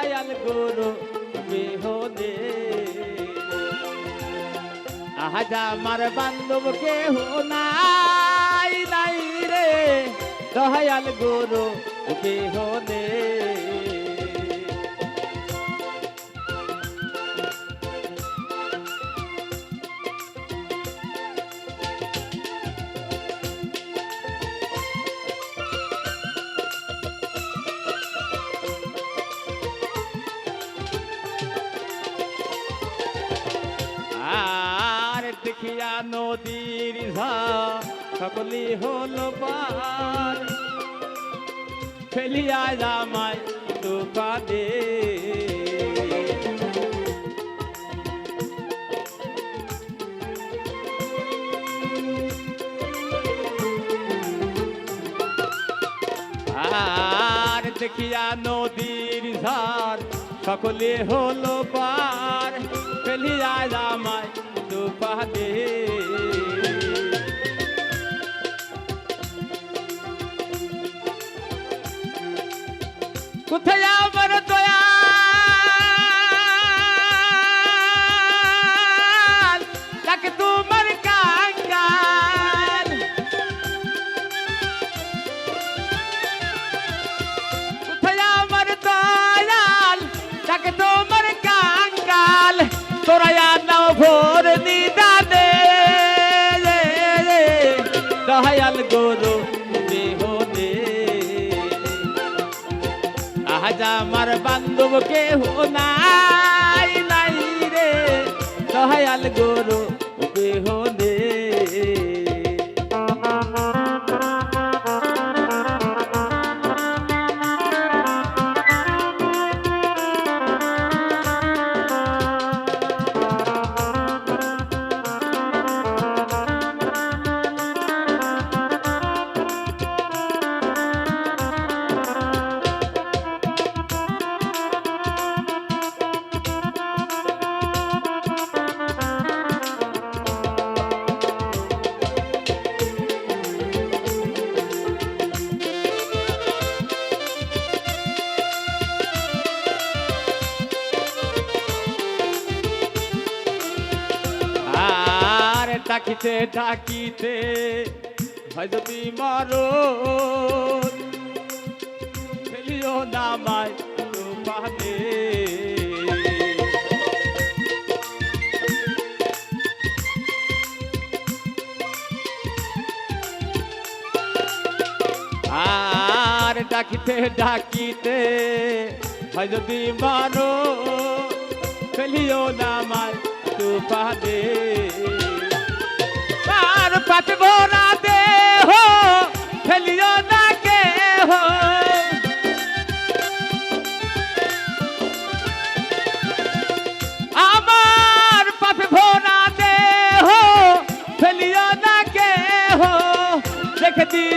দয়াল গুরু বিহনে। আহাজা আমার বান্ধব কেহ নাই নাই রে। দয়াল গুরু বিহনে। আর দেখিয়া নদীর সকলি হলো পার। ফেলিয়া জামাই দোকানে আর দেখিয়া নদীর ঝড় সকলে হলো পার। ফেলিয়া জামাই দুপাদে। কোথায় আমার দয়া তাকে তোমার কাঙ্গাল। কোথায় আমার দয়াল, তাকে তোমার কাঙ্গাল। তোরা নাও দয়াল গরু আজ আমার বান্ধব কেহ নাই নাই রে। দয়াল গরু বিহনে ডাকিতে ডাকিতে হয় যদি মারো ফেলিও নামায় পানে আর ডাকিতে ডাকিতে হয় যদি মারো ফেলিও নামায় তুফানে আর পাট ভরা দে হো ফেলিও না কে হো আমার পাপে না দে হো ফেলিও না কে হো দেখে